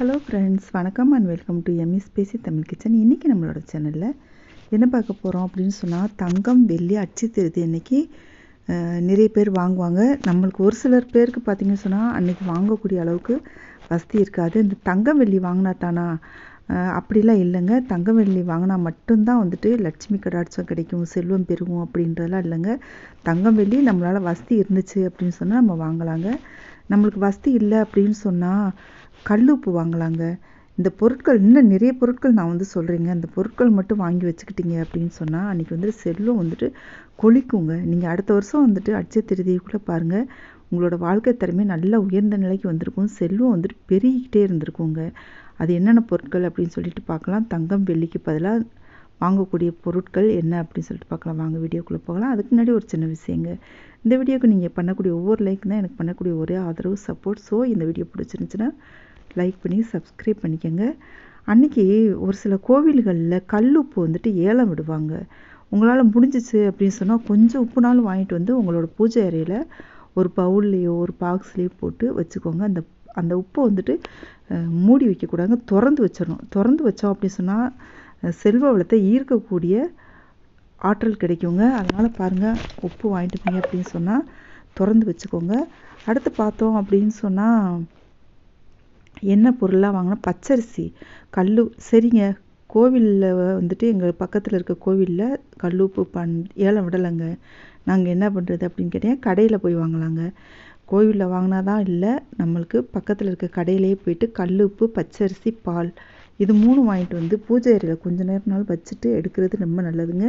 Hello friends வணக்கம் and welcome to EMIS பேசி Tamil kitchen இன்றைக்கி நம்மளோட சேனலில் என்ன பார்க்க போகிறோம் அப்படின்னு சொன்னால் தங்கம் வெள்ளி அச்சு திருதி நிறைய பேர் வாங்குவாங்க. நம்மளுக்கு ஒரு சிலர் பேருக்கு பார்த்தீங்கன்னு சொன்னால் அன்னைக்கு வாங்கக்கூடிய அளவுக்கு வசதி இருக்காது. இந்த தங்கம் வெள்ளி வாங்கினா தானா? அப்படிலாம் இல்லைங்க. தங்கம் வெள்ளி வாங்கினா மட்டும்தான் வந்துட்டு லட்சுமி கடாட்சம் கிடைக்கும் செல்வம் பெருகும் அப்படின்றதெல்லாம் இல்லைங்க. தங்கம் வெள்ளி நம்மளால் வசதி இருந்துச்சு அப்படின்னு சொன்னால் நம்ம வாங்கலாங்க. நம்மளுக்கு வசதி இல்லை அப்படின்னு சொன்னால் கல் உப்பு வாங்கலாங்க. இந்த பொருட்கள் இன்னும் நிறைய பொருட்கள் நான் வந்து சொல்கிறேங்க அந்த பொருட்கள் மட்டும் வாங்கி வச்சுக்கிட்டீங்க அப்படின்னு சொன்னால் அன்றைக்கி வந்துட்டு செல்வம் வந்துட்டு கொளிக்குங்க. நீங்கள் அடுத்த வருஷம் வந்துட்டு அட்சய திருதிக்குள்ளே பாருங்கள் உங்களோட வாழ்க்கை திறமை நல்லா உயர்ந்த நிலைக்கு வந்திருக்கும். செல்வம் வந்துட்டு பெருகிக்கிட்டே இருந்திருக்குங்க. அது என்னென்ன பொருட்கள் அப்படின்னு சொல்லிட்டு பார்க்கலாம். தங்கம் வெள்ளிக்கு பதிலாக வாங்கக்கூடிய பொருட்கள் என்ன அப்படின்னு சொல்லிட்டு பார்க்கலாம். வாங்க வீடியோக்குள்ளே போகலாம். அதுக்கு முன்னாடி ஒரு சின்ன விஷயங்க. இந்த வீடியோக்கு நீங்கள் பண்ணக்கூடிய ஒவ்வொரு லைக் தான் எனக்கு பண்ணக்கூடிய ஒரே ஆதரவு சப்போர்ட் ஸோ இந்த வீடியோ பிடிச்சிருந்துச்சுன்னா லைக் பண்ணி சப்ஸ்கிரைப் பண்ணிக்கோங்க. அன்றைக்கி ஒரு சில கோவில்களில் கல் உப்பு வந்துட்டு ஏலம் விடுவாங்க. உங்களால் முடிஞ்சிச்சு அப்படின்னு சொன்னால் கொஞ்சம் உப்புனாலும் வாங்கிட்டு வந்து உங்களோட பூஜை அறையில் ஒரு பவுல்லையோ ஒரு பாக்ஸ்லேயோ போட்டு வச்சுக்கோங்க. அந்த அந்த உப்பை வந்துட்டு மூடி வைக்கக்கூடாதுங்க. திறந்து வச்சிடணும் திறந்து வச்சோம் அப்படின்னு சொன்னால் செல்வ வளத்தை ஈர்க்கக்கூடிய ஆற்றல் கிடைக்குங்க. அதனால் பாருங்கள் உப்பு வாங்கிட்டு போங்க அப்படின்னு சொன்னால் திறந்து வச்சுக்கோங்க. அடுத்து பார்த்தோம் அப்படின்னு சொன்னால் என்ன பொருளாக வாங்கினா பச்சரிசி கல்லு சரிங்க. கோவிலில் வந்துட்டு எங்கள் பக்கத்தில் இருக்க கோவிலில் கல்லுப்பு பண் ஏலம் விடலைங்க. நாங்கள் என்ன பண்ணுறது அப்படின்னு கேட்டீங்க கடையில் போய் வாங்கலாங்க. கோவிலில் வாங்கினா தான் இல்லை நம்மளுக்கு பக்கத்தில் இருக்க கடையிலேயே போயிட்டு கல்லுப்பு பச்சரிசி பால் இது மூணு வாங்கிட்டு வந்து பூஜை அறையில் கொஞ்ச நேரம்னாலும் வச்சுட்டு எடுக்கிறது ரொம்ப நல்லதுங்க.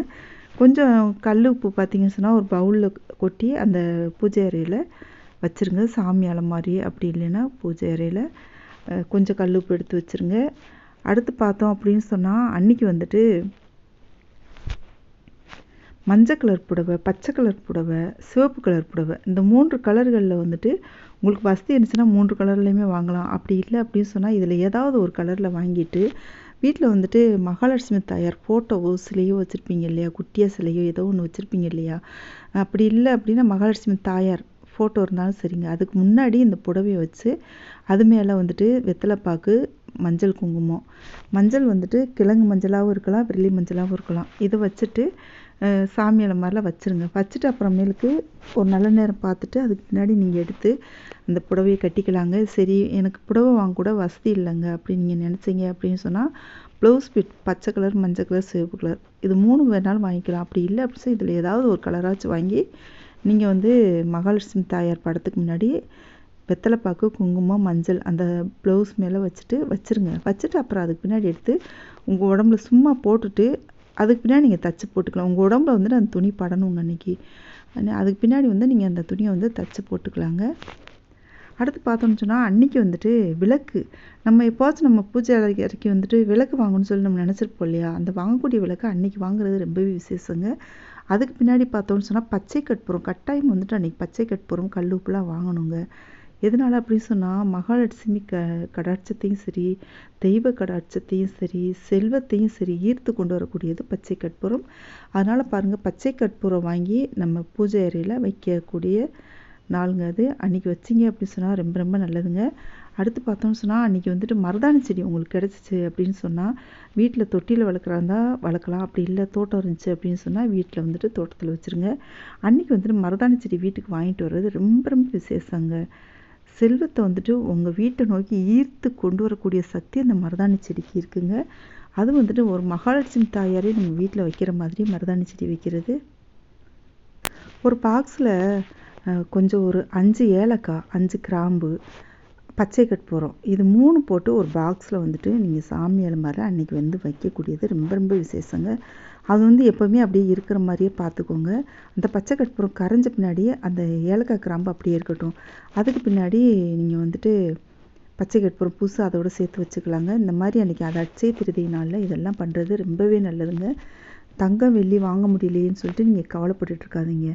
கொஞ்சம் கல் உப்பு பார்த்தீங்கன்னு சொன்னால் ஒரு பவுலில் கொட்டி அந்த பூஜை அறையில் வச்சுருங்க. சாமி அலமாரி அப்படி இல்லைன்னா பூஜை அறையில் கொஞ்சம் கல் உப்பு எடுத்து வச்சுருங்க. அடுத்து பார்த்தோம் அப்படின்னு சொன்னால் அன்னைக்கு வந்துட்டு மஞ்சள் கலர் புடவை பச்சை கலர் புடவை சிவப்பு கலர் புடவை இந்த மூன்று கலர்களில் வந்துட்டு உங்களுக்கு வசதி இருந்துச்சுன்னா மூன்று கலர்லையுமே வாங்கலாம். அப்படி இல்லை அப்படின்னு சொன்னால் இதில் ஏதாவது ஒரு கலரில் வாங்கிட்டு வீட்டில் வந்துட்டு மகாலட்சுமி தாயார் ஃபோட்டோவோ சிலையோ வச்சுருப்பீங்க இல்லையா? குட்டியாக சிலையோ ஏதோ ஒன்று வச்சுருப்பீங்க இல்லையா? அப்படி இல்லை அப்படின்னா மகாலட்சுமி தாயார் ஃபோட்டோ இருந்தாலும் சரிங்க. அதுக்கு முன்னாடி இந்த புடவையை வச்சு அது மேலே வந்துட்டு வெத்தலைப்பாக்கு மஞ்சள் குங்குமம். மஞ்சள் வந்துட்டு கிழங்கு மஞ்சளாகவும் இருக்கலாம் வெள்ளி மஞ்சளாகவும் இருக்கலாம். இதை வச்சுட்டு அஹ், சாமி மாதிரிலாம் வச்சுருங்க. வச்சுட்டு அப்புறமேலுக்கு ஒரு நல்ல நேரம் பார்த்துட்டு அதுக்கு பின்னாடி நீங்கள் எடுத்து அந்த புடவையை கட்டிக்கலாங்க. சரி எனக்கு புடவை வாங்க கூட வசதி இல்லைங்க அப்படின்னு நீங்கள் நினச்சிங்க அப்படின்னு சொன்னால் ப்ளவுஸ் பிட் பச்சை கலர் மஞ்சள் கலர் சிவப்பு கலர் இது மூணு வேணாலும் வாங்கிக்கலாம். அப்படி இல்லை அப்படின்னு சொல்லி இதில் ஏதாவது ஒரு கலராச்சும் வாங்கி நீங்கள் வந்து மகாலட்சுமி தாயார் படத்துக்கு முன்னாடி வெத்தலைப்பாக்கு குங்குமம் மஞ்சள் அந்த ப்ளவுஸ் மேலே வச்சுட்டு வச்சுருங்க. வச்சுட்டு அப்புறம் அதுக்கு பின்னாடி எடுத்து உங்கள் உடம்புல சும்மா போட்டுட்டு அதுக்கு பின்னாடி நீங்கள் தச்சு போட்டுக்கலாம். உங்கள் உடம்புல வந்துட்டு அந்த துணி படணுங்க அன்றைக்கி அதுக்கு பின்னாடி வந்து நீங்கள் அந்த துணியை வந்து தச்சு போட்டுக்கலாங்க. அடுத்து பார்த்தோம்னு சொன்னால் அன்றைக்கி வந்துட்டு விளக்கு. நம்ம எப்போச்சும் நம்ம பூஜை அறைக்கு அறைக்கு வந்துட்டு விளக்கு வாங்கணும்னு சொல்லி நம்ம நினச்சிருப்போம் இல்லையா? அந்த வாங்கக்கூடிய விளக்கு அன்றைக்கி வாங்குறது ரொம்பவே விசேஷங்க. அதுக்கு பின்னாடி பார்த்தோம்னு சொன்னால் பச்சை கற்பூரம் கட்டாயம் வந்துட்டு அன்றைக்கி பச்சை கற்பூரம் கல் உப்புலாம் வாங்கணுங்க. எதனால அப்படின்னு சொன்னால் மகாலட்சுமி க கடாட்சத்தையும் சரி தெய்வ கடாட்சத்தையும் சரி செல்வத்தையும் சரி ஈர்த்து கொண்டு வரக்கூடியது பச்சை கற்பூரம். அதனால் பாருங்கள் பச்சை கற்பூரம் வாங்கி நம்ம பூஜை அறையில் வைக்கக்கூடிய நாளுங்க அது. அன்றைக்கி வச்சிங்க அப்படின்னு சொன்னால் ரொம்ப ரொம்ப நல்லதுங்க. அடுத்து பார்த்தோம்னு சொன்னால் அன்றைக்கி வந்துட்டு மருதாணி செடி உங்களுக்கு கிடச்சிச்சு அப்படின்னு சொன்னால் வீட்டில் தொட்டியில் வளர்க்குறாந்தா வளர்க்கலாம். அப்படி இல்லை தோட்டம் இருந்துச்சு அப்படின்னு சொன்னால் வீட்டில் வந்துட்டு தோட்டத்தில் வச்சுருங்க. அன்றைக்கி வந்துட்டு மருதாணி செடி வீட்டுக்கு வாங்கிட்டு வர்றது ரொம்ப ரொம்ப விசேஷங்க. செல்வத்தை வந்துட்டு உங்கள் வீட்டை நோக்கி ஈர்த்து கொண்டு வரக்கூடிய சக்தி அந்த மருதாணி செடிக்கு இருக்குங்க. அது வந்துட்டு ஒரு மகாலட்சுமி தாயாரே நம்ம வீட்டில் வைக்கிற மாதிரி மருதாணி செடி வைக்கிறது. ஒரு பாக்ஸில் கொஞ்சம் ஒரு அஞ்சு ஏலக்காய் அஞ்சு கிராம்பு பச்சை கற்பூரம் இது மூணு போட்டு ஒரு பாக்ஸில் வந்துட்டு நீங்கள் சாமி அலமாரில் அன்றைக்கி வந்து வைக்கக்கூடியது. ரொம்ப ரொம்ப விசேஷங்க. அது வந்து எப்போவுமே அப்படியே இருக்கிற மாதிரியே பார்த்துக்கோங்க. அந்த பச்சை கற்பூரம் கரைஞ்ச பின்னாடியே அந்த ஏலக்காய் கிராம்பு அப்படியே இருக்கட்டும். அதுக்கு பின்னாடி நீங்கள் வந்துட்டு பச்சை கற்பூரம் புதுசு அதோட சேர்த்து வச்சுக்கலாங்க. இந்த மாதிரி அன்றைக்கி அதை அச்சய திருதி நாளில் இதெல்லாம் பண்ணுறது ரொம்பவே நல்லதுங்க. தங்கம் வெள்ளி வாங்க முடியலையேன்னு சொல்லிட்டு நீங்கள் கவலைப்பட்டுட்டு இருக்காதீங்க.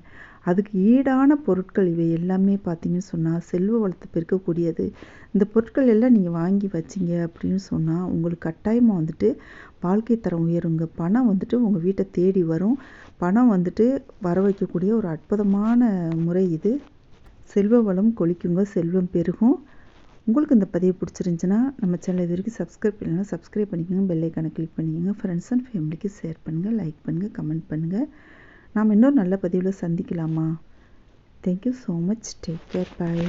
அதுக்கு ஈடான பொருட்கள் இவை எல்லாமே பார்த்தீங்கன்னு சொன்னால் செல்வ வளத்தை பெருக்கக்கூடியது. இந்த பொருட்கள் எல்லாம் நீங்கள் வாங்கி வச்சிங்க அப்படின்னு சொன்னால் உங்களுக்கு கட்டாயமாக வந்துட்டு வாழ்க்கை தரம் உயருங்க. பணம் வந்துட்டு உங்கள் வீட்டை தேடி வரும். பணம் வந்துட்டு வர வைக்கக்கூடிய ஒரு அற்புதமான முறை இது. செல்வ வளம் கொளிக்குங்க. செல்வம் பெருகும். உங்களுக்கு இந்த பதிவு பிடிச்சிருந்துச்சுன்னா நம்ம சேனல் இது வரைக்கும் சப்ஸ்கிரைப் பண்ணலைன்னா சப்ஸ்கிரைப் பண்ணிக்கோங்க பெல் கிளிக் பண்ணிக்கோங்க ஃப்ரெண்ட்ஸ் அண்ட் ஃபேமிலிக்கு ஷேர் பண்ணுங்கள் லைக் பண்ணுங்கள் கமெண்ட் பண்ணுங்கள் நாம் இன்னொரு நல்ல பதிவில் சந்திக்கலாமா? Thank you so much take care bye